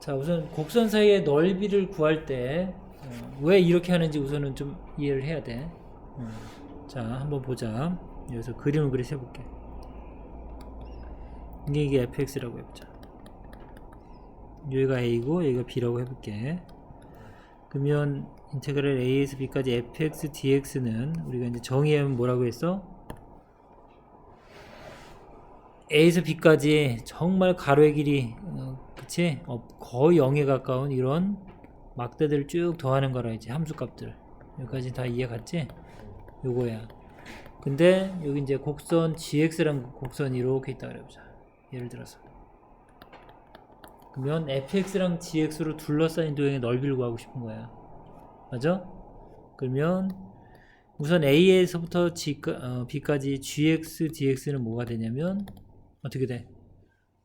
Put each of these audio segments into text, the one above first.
자 우선 곡선 사이의 넓이를 구할 때 왜 이렇게 하는지 우선은 좀 이해를 해야 돼. 어, 자 한번 보자. 여기서 그림을 그려서 해볼게. 이게, 이게 fx라고 해보자. 여기가 a고 여기가 b라고 해볼게. 그러면 인테그랄 a에서 b까지 fx dx는 우리가 이제 정의하면 뭐라고 했어? a에서 b까지 정말 가로의 길이 어, 그치? 어, 거의 0에 가까운 이런 막대들을 쭉 더하는 거라 이제 함수값들 여기까지 다 이해 갔지? 요거야 근데 여기 이제 곡선 gx란 곡선이 이렇게 있다 그래보자 예를 들어서 그러면 fx랑 gx로 둘러싸인 도형의 넓이를 구하고 싶은 거야 맞아? 그러면 우선 a에서부터 G, 어, b까지 gx dx는 뭐가 되냐면 어떻게 돼?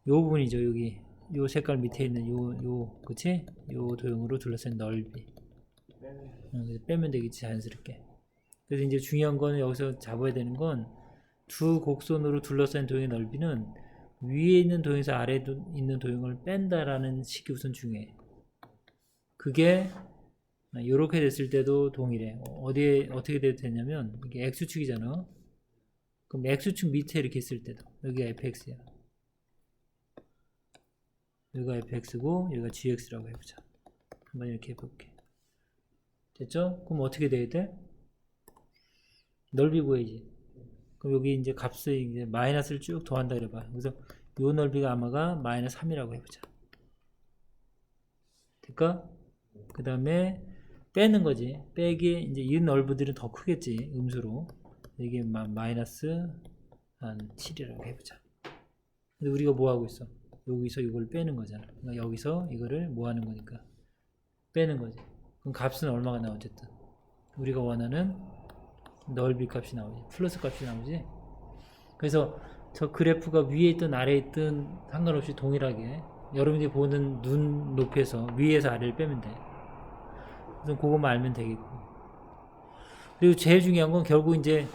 요 부분이죠 여기 요 색깔 밑에 있는 요 요 그치? 요 도형으로 둘러싼 넓이. 어, 그래서 빼면 되겠지 자연스럽게. 그래서 이제 중요한 거는 여기서 잡아야 되는 건 두 곡선으로 둘러싼 도형의 넓이는 위에 있는 도형에서 아래에 도- 있는 도형을 뺀다라는 식이 우선 중요해 그게 이렇게 됐을 때도 동일해. 어, 어디에 어떻게 돼도 되냐면 이게 x축이잖아. 그럼 x축 밑에 이렇게 있을 때도 여기가 fx야 여기가 fx고 여기가 gx라고 해보자 한번 이렇게 해볼게 됐죠? 그럼 어떻게 돼야 돼? 넓이 구해야지 그럼 여기 이제 값을 이제 마이너스를 쭉 더한다 그래봐 그래서 요 넓이가 아마가 마이너스 3이라고 해보자 될까? 그 다음에 빼는 거지 빼기 이제 이 넓이들은 더 크겠지 음수로 이게 마, 마이너스 한 7이라고 해보자 근데 우리가 뭐 하고 있어? 여기서 이걸 빼는 거잖아. 그러니까 여기서 이거를 뭐 하는 거니까 빼는 거지. 그럼 값은 얼마가 나오쨌든 우리가 원하는 넓이 값이 나오지. 플러스 값이 나오지. 그래서 저 그래프가 위에 있든 아래에 있든 상관없이 동일하게 여러분들이 보는 눈 높이에서 위에서 아래를 빼면 돼. 그래서 그것만 알면 되겠고. 그리고 제일 중요한 건 결국 이제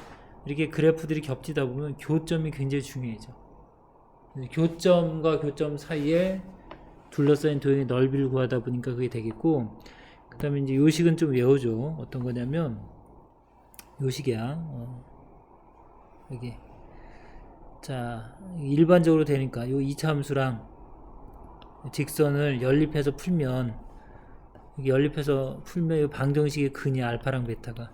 이렇게 그래프들이 겹치다 보면 교점이 굉장히 중요해져. 교점과 교점 사이에 둘러싸인 도형의 넓이를 구하다 보니까 그게 되겠고 그 다음에 이제 요식은 좀 외워줘 어떤 거냐면 요식이야 어. 여기 자 일반적으로 되니까 요 이차 함수랑 직선을 연립해서 풀면 연립해서 풀면 이 방정식의 근이 알파랑 베타가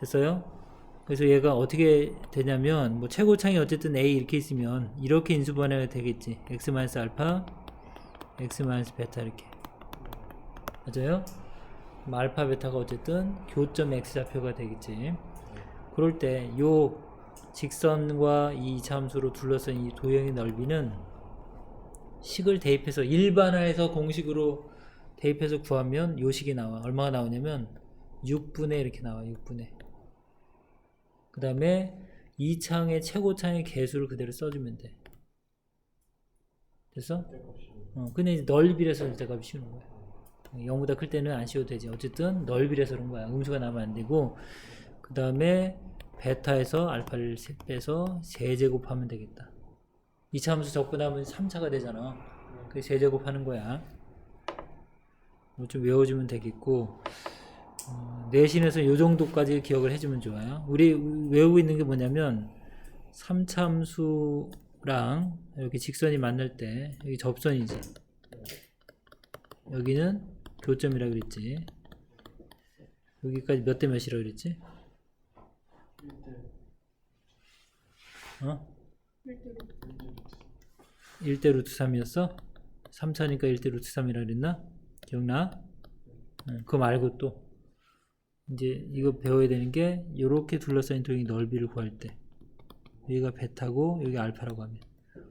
됐어요? 그래서 얘가 어떻게 되냐면 뭐 최고창이 어쨌든 a 이렇게 있으면 이렇게 인수분해가 되겠지. X 마이너스 알파 x 마이너스 베타 이렇게. 맞아요? 알파 베타가 어쨌든 교점 x 좌표가 되겠지. 그럴 때 요 직선과 이 참수로 둘러싼 이 도형의 넓이는 식을 대입해서 일반화해서 공식으로 대입해서 구하면 요 식이 나와. 얼마가 나오냐면 6분의 이렇게 나와 6분의 그 다음에 이 창의 최고 창의 개수를 그대로 써주면 돼. 됐어? 어, 근데 이제 넓이라서 절대값이 씌우는 거야. 0보다 클 때는 안 씌워도 되지. 어쨌든 넓이라서 그런 거야. 음수가 나면 안 되고, 그 다음에 베타에서 알파를 세- 빼서 세제곱하면 되겠다. 2차 함수 접근하면 3차가 되잖아. 그 세제곱하는 거야. 뭐 좀 외워주면 되겠고, 어, 내신에서 요 정도까지 기억을 해주면 좋아요. 우리 외우고 있는 게 뭐냐면 삼참수랑 이렇게 직선이 만날 때 여기 접선이지. 여기는 교점이라 그랬지. 여기까지 몇 대 몇이라 그랬지? 어? 1대 루트 3이었어? 3차니까 1대 루트 3이라 그랬나? 기억나? 응, 그거 말고 또 이제 이거 배워야 되는 게 이렇게 둘러싸인 도형의 넓이를 구할 때 여기가 베타고 여기 알파라고 하면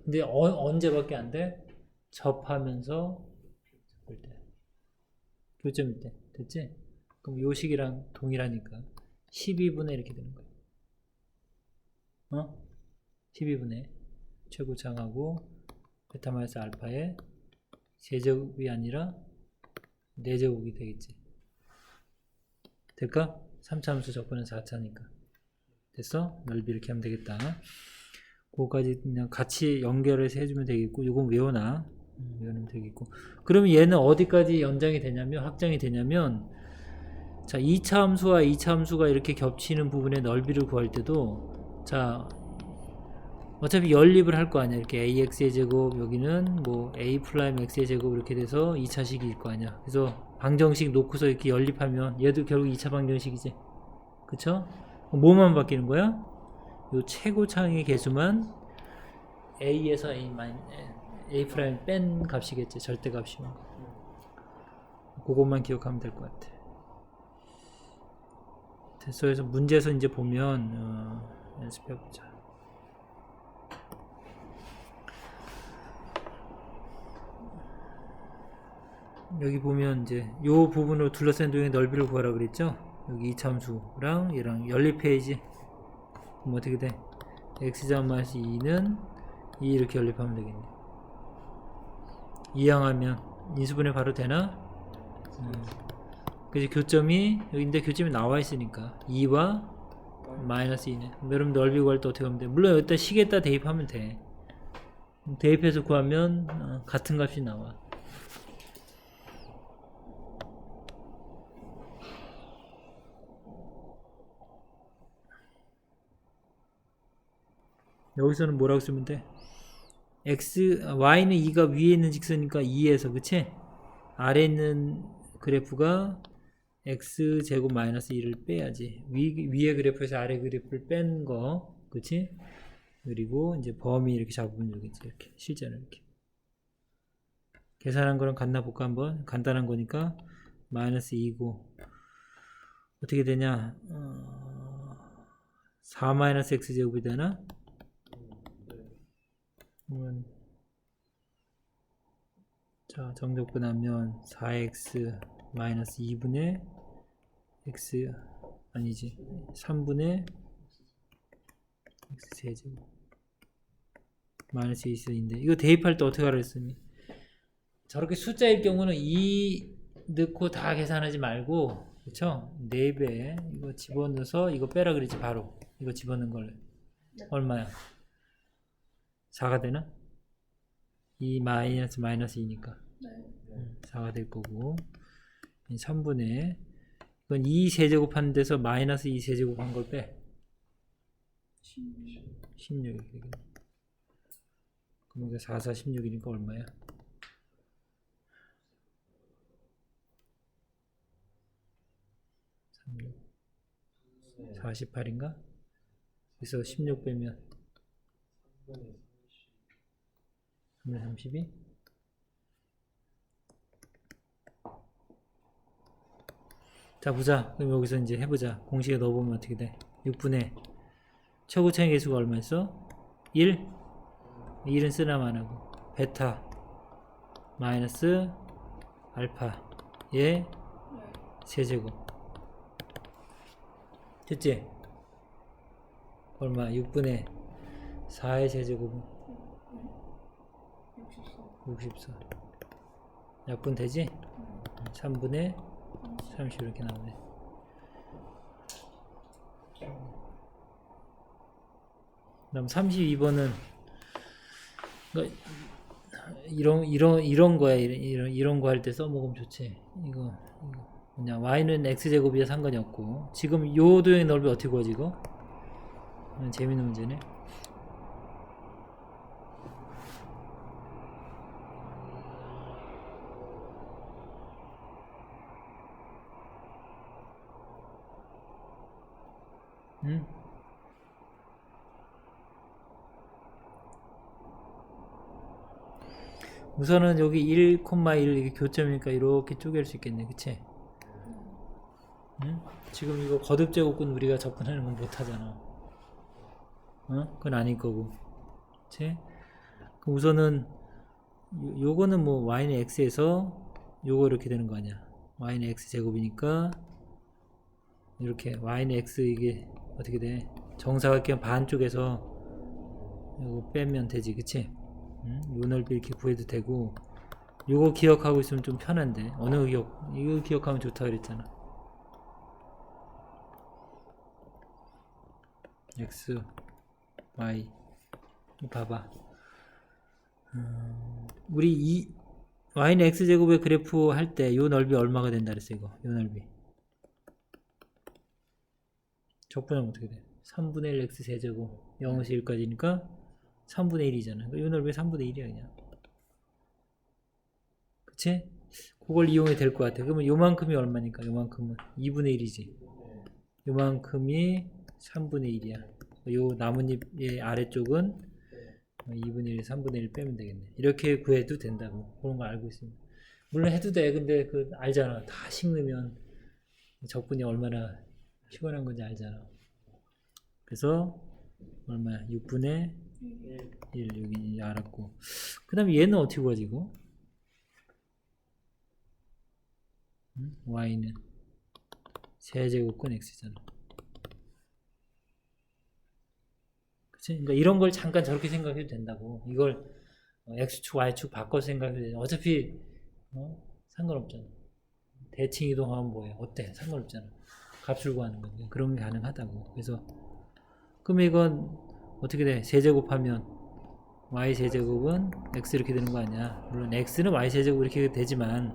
근데 어, 언제밖에 안 돼? 접하면서 볼 때. 교점일 때 됐지? 그럼 요 식이랑 동일하니까 12분의 이렇게 되는 거야 어? 12분의 최고창하고 베타 마이너스 알파의 세제곱이 아니라 4제곱이 되겠지 될까? 3차함수 접근은 4차니까 됐어? 넓이 이렇게 하면 되겠다 그거까지 그냥 같이 연결해서 해주면 되겠고 이건 외워놔 음, 이거는 되겠고. 그러면 얘는 어디까지 연장이 되냐면 확장이 되냐면 자, 2차 함수와 2차 함수가 이렇게 겹치는 부분의 넓이를 구할 때도 자 어차피 연립을 할 거 아니야. 이렇게 ax의 제곱 여기는 뭐 a 프라임 x의 제곱 이렇게 돼서 2차식일 거 아니야. 그래서 방정식 놓고서 이렇게 연립하면 얘도 결국 2차 방정식이지. 그쵸? 뭐만 바뀌는 거야? 요 최고차항의 개수만 a에서 a 마이 a 프라임 뺀 값이겠지. 절대 값이면. 그것만 기억하면 될 것 같아. 그래서 문제에서 이제 보면 어, 연습해 보자. 여기 보면 이제 요 부분으로 둘러싼 도형의 넓이를 구하라 그랬죠? 여기 이참수랑 얘랑 연립 페이지 그럼 어떻게 돼? 마이너스 2는 2 이렇게 연립하면 되겠네 이항하면 인수분해 바로 되나? 음. 그지 교점이 여기인데 교점이 나와 있으니까 2와 마이너스 2네 그럼 여러분 넓이 구할 때 어떻게 하면 돼? 물론 여기다 식에다 대입하면 돼 대입해서 구하면 어, 같은 값이 나와 여기서는 뭐라고 쓰면 돼? x, y는 2가 위에 있는 직선이니까 2에서 그치? 아래 있는 그래프가 x 제곱 마이너스 2를 빼야지 위, 위에 그래프에서 아래 그래프를 뺀 거 그치? 그리고 이제 범위 이렇게 잡으면 되겠지 이렇게 실제는 이렇게 계산한 거랑 같나 볼까 한번 간단한 거니까 마이너스 2고 어떻게 되냐 어, 4 마이너스 x 제곱이 되나? 그러면 자 정적 분하면 4x 마이너스 2분의 x 아니지 3분의 x 세제곱 마이너스 2인데 이거 대입할 때 어떻게 하라 했으니 저렇게 숫자일 경우는 2 넣고 다 계산하지 말고 그쵸? 4배 이거 집어넣어서 이거 빼라 그랬지 바로. 이거 집어넣은 걸. 얼마야 4가 되나? 2 마이너스 마이너스 2니까 네. 4가 될 거고 3분의 이건 2 세제곱 하는 데서 마이너스 2 세제곱 한 걸 빼. 16이 되겠네. 그럼 이거 4, 4, 16이니까 얼마야? 36. 48인가? 그래서 16 빼면 332? 자 보자 그럼 여기서 이제 해보자 공식에 넣어보면 어떻게 돼 6분의 최고 차의 개수가 얼마였어? 1? 1은 쓰나 마나고 베타 마이너스 알파 예 세제곱 됐지? 얼마? 6분의 4의 세제곱은 64 약분 되지? 3분의 30 이렇게 나오네. 그다음 32번은 그러니까 이런 이런 이런 거야 이런 이런, 거 할 때 써먹으면 좋지. 이거 이거 뭐냐 y는 x 제곱이야 상관이 없고 지금 요 도형의 넓이 어떻게 구하지 이거? 음, 재밌는 문제네. 응? 우선은 여기 1,1 이게 교점이니까 이렇게 쪼갤 수 있겠네, 그치? 응? 지금 이거 거듭 제곱근 우리가 접근하는 건 못하잖아. 어? 그건 아닐 거고, 그치? 그럼 우선은 요, 요거는 뭐 y는 x에서 요거 이렇게 되는 거 아니야? y는 x 제곱이니까 이렇게 y는 x 이게 어떻게 돼? 정사각형 반쪽에서 이거 빼면 되지, 그치? 응? 요 넓이 이렇게 구해도 되고 요거 기억하고 있으면 좀 편한데 어느 기억? 이거 기억하면 좋다 그랬잖아. x, y 봐봐. 음, 우리 이 y는 x제곱의 그래프 할 때 요 넓이 얼마가 된다 그랬어 이거 요 넓이 적분하면 어떻게 돼? 3분의 1 x 세제곱 0에서 1까지니까 3분의 1이잖아 요 넓이 3분의 1이야 그냥 그치? 그걸 이용해 될것 같아 그러면 요만큼이 얼마니까 요만큼은 2분의 1이지 요만큼이 3분의 1이야 요 나뭇잎의 아래쪽은 2분의 1, 3분의 1 빼면 되겠네. 이렇게 구해도 된다고. 그런 거 알고 있습니다. 물론 해도 돼. 근데 그 알잖아. 다 식으면 적분이 얼마나 피곤한 건지 알잖아. 그래서 얼마야? 6분의 1 여기 알았고. 그 다음에 얘는 어떻게 구하지 이거? 응? y는 세제곱근 x잖아. 그치? 그러니까 이런 걸 잠깐 저렇게 생각해도 된다고. 이걸 어, x축, y축 바꿔서 생각해도 돼. 어차피 어? 상관없잖아. 대칭 이동하면 뭐해? 어때? 상관없잖아. 값을 구하는 건데 그런 게 가능하다고. 그래서 그럼 이건 어떻게 돼? 세제곱하면 y 세제곱은 x 이렇게 되는 거 아니야? 물론 x는 y 세제곱 이렇게 되지만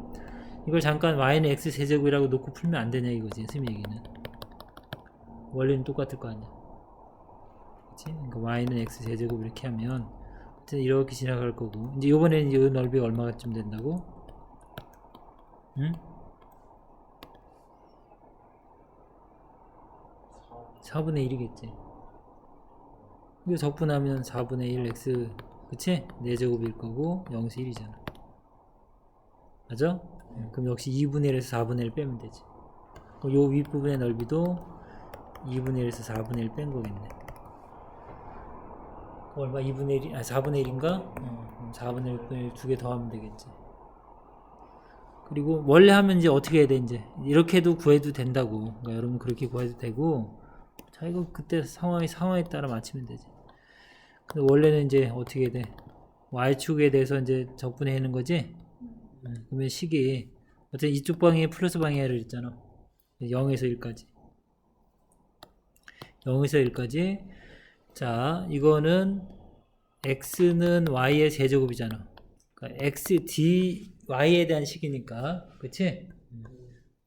이걸 잠깐 y는 x 세제곱이라고 놓고 풀면 안 되냐 이거지. 스미 얘기는. 원리는 똑같을 거 아니야. 그치? 그러니까 y는 x 세제곱 이렇게 하면 이렇게 지나갈 거고 이제 이번에는 이 넓이가 얼마쯤 된다고? 응? 4분의 1이겠지 이거 적분하면 4분의 1 x 그치? 4제곱일 거고 0에서 1이잖아 맞아? 응, 그럼 역시 2분의 1에서 4분의 1 빼면 되지 그럼 요 윗부분의 넓이도 2분의 1에서 4분의 1 뺀 거겠네 얼마 2분의 1, 아 4분의 1인가? 어, 4분의 1 두 개 더하면 되겠지. 그리고 원래 하면 이제 어떻게 해야 돼 이제 이렇게 해도 구해도 된다고. 그러니까 여러분 그렇게 구해도 되고 자 이거 그때 상황이 상황에 따라 맞추면 되지. 근데 원래는 이제 어떻게 돼? y축에 대해서 이제 적분해 있는 거지. 음, 그러면 식이 어쨌든 이쪽 방향에 플러스 방향을 있잖아. 0에서 1까지. 0에서 1까지 자, 이거는 x는 y의 세제곱이잖아. 그러니까 x, d, y에 대한 식이니까, 그치? 음,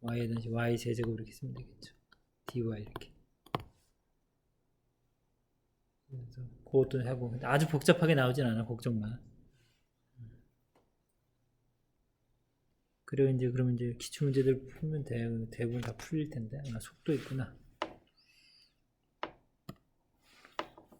y에 대한 식, y 세제곱 이렇게 쓰면 되겠죠. dy 이렇게. 그래서 그것도 하고 아주 복잡하게 나오진 않아, 걱정만. 그리고 이제 그러면 이제 기출 문제들 풀면 대, 대부분 다 풀릴 텐데, 아, 속도 있구나.